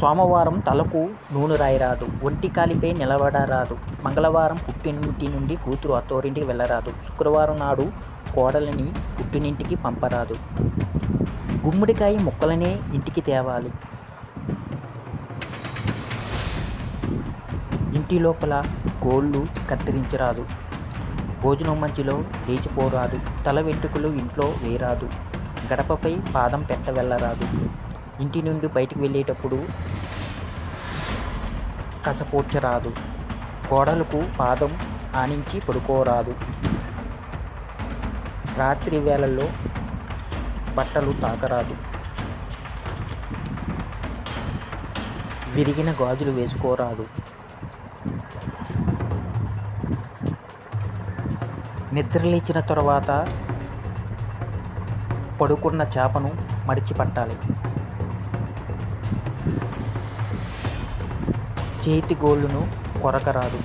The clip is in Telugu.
సోమవారం తలకు నూనె రాయరాదు. ఒంటి కాలిపై నిలబడరాదు. మంగళవారం పుట్టినింటి నుండి కూతురు అత్తోరింటికి వెళ్ళరాదు. శుక్రవారం నాడు కోడలిని పుట్టినింటికి పంపరాదు. గుమ్మడికాయ ముక్కలనే ఇంటికి తేవాలి. ఇంటి లోపల గోళ్ళు కత్తిరించరాదు. భోజనం మధ్యలో లేచిపోరాదు. తల వెంట్రుకలు ఇంట్లో వేయరాదు. గడపపై పాదం పెట్ట వెళ్ళరాదు. ఇంటి నుండి బయటికి వెళ్ళేటప్పుడు కసపోడ్చరాదు గోడలకు పాదం ఆనించి పడుకోరాదు. రాత్రి వేళల్లో బట్టలు తాకరాదు. విరిగిన గాజులు వేసుకోరాదు. నిద్రలేచిన తర్వాత పడుకున్న చేపను మడిచి పట్టాలి చేతి గోళ్ళను కొరకరాదు.